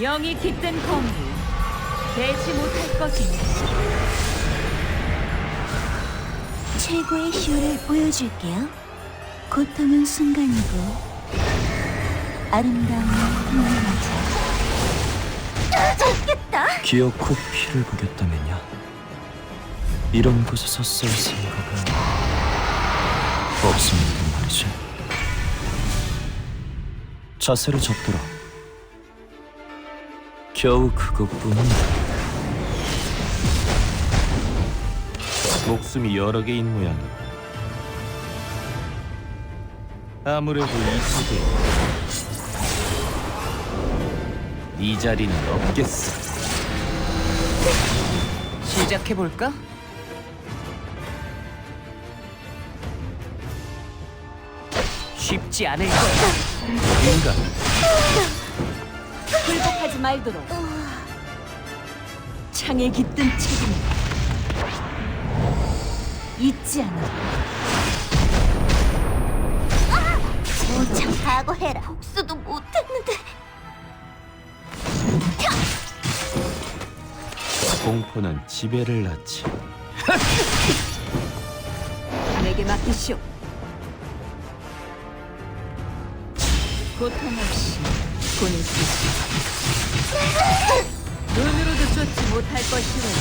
영이 깃든 검을 대지 못할 것이니 최고의 쇼를 보여줄게요. 고통은 순간이고 아름다움은 영원하죠. 죽겠다. 기어코 피를 보겠다면야 이런 곳에서 쓸 생각은 없습니다 말이지 자세를 잡더라 겨우 그것뿐이야 목숨이 여러 개인 모양이고 아무래도 이 세계에 네 자리는 없겠어 시작해 볼까? 쉽지 않을 거야. 인간 굴복하지 말도록. 창에 깃든 책임 잊지 않아. 조창 각오해라. 복수도 못했는데. 공포는 지배를 낳지 내게 맡기시오. 고통 없이 본인 뜻이 눈으로도 쫓지 못할 것이로다.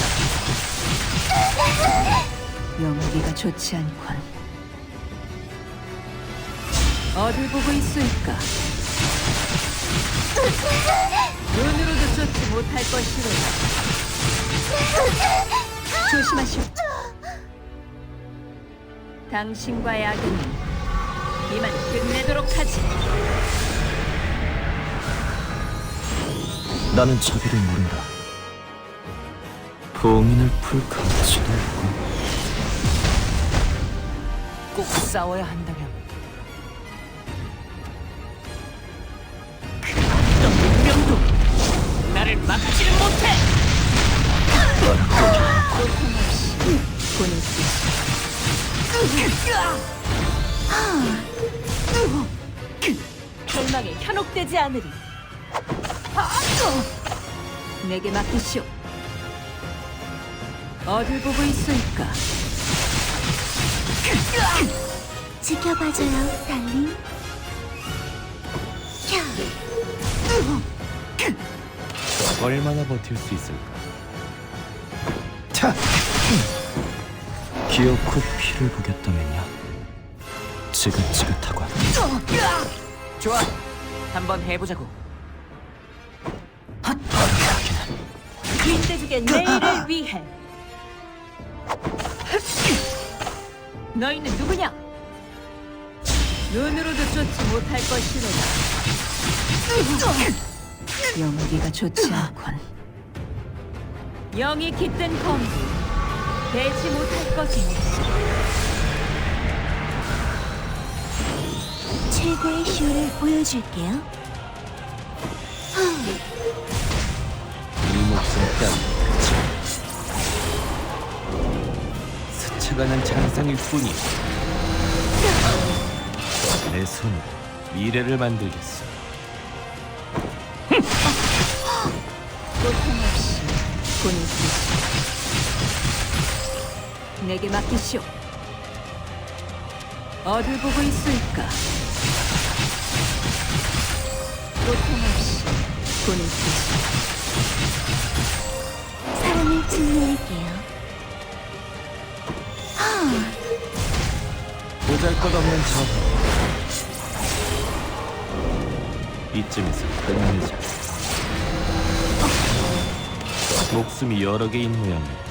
연기가 좋지 않군. 어딜 보고 있을까? 눈으로도 쫓지 못할 것이로다. 조심하시오. 당신과의 악연은 이만 끝내도록 하지. 나는 자비를 모른다 봉인을 풀 가치도 없고 꼭 싸워야 한다면 그 어떤 운명도 나를 막지는 못해. 고통 없이 본인 뜻이. 절망에 현혹되지 않으리. 내게 맡기시오. 어딜 보고 있을까? 지켜봐줘요, 달링. 얼마나 버틸 수 있을까? 기어코 피를 보겠다면야 지긋지긋하고. 좋아, 한번 해보자고. 빈대죽의 내일을 위해. 너희는 누구냐? 눈으로도 쫓지 못할 것이로다. 연기가 좋지 않군. 영이 깃든 검을 대지 못할 것이니 최고의 쇼를 보여줄게요. 스쳐가는 잔상일 뿐이야 내 손으로 미래를 만들겠어 고통 없이 본인 뜻이 내게 맡기시오. 어딜 보고 있을까? 고통 없이 본인 뜻이 사 보잘것없는 저 이쯤에서 끝내자. 목숨이 여러 개인 모양이야.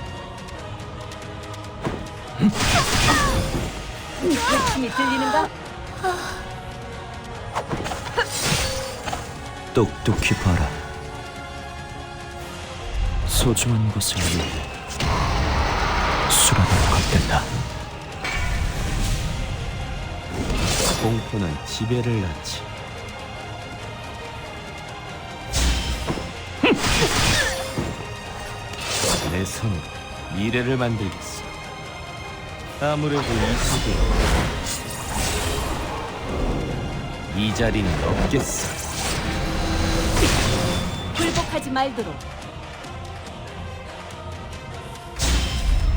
외침이 들리는가? 똑똑히 봐라. 소중한 것을 위해 수라도 걷된다 공포는 지배를 낳지 내 손으로 미래를 만들겠어 아무래도 이 세계에 이 자리는 없겠어 굴복 후회하지 말도록.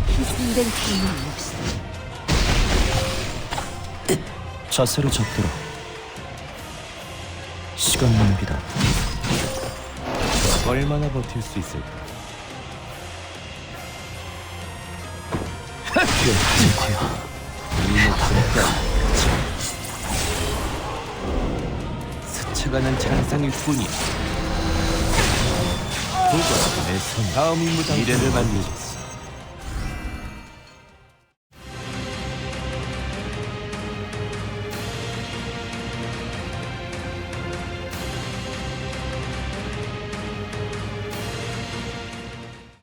희생된 국민 목숨. 자세로 잡도록. 시간 낭비다. 얼마나 버틸 수 있을까? 스쳐가는 잔상일 뿐이야. 도전 내 손 다음 임무장 미래를 만들겠어.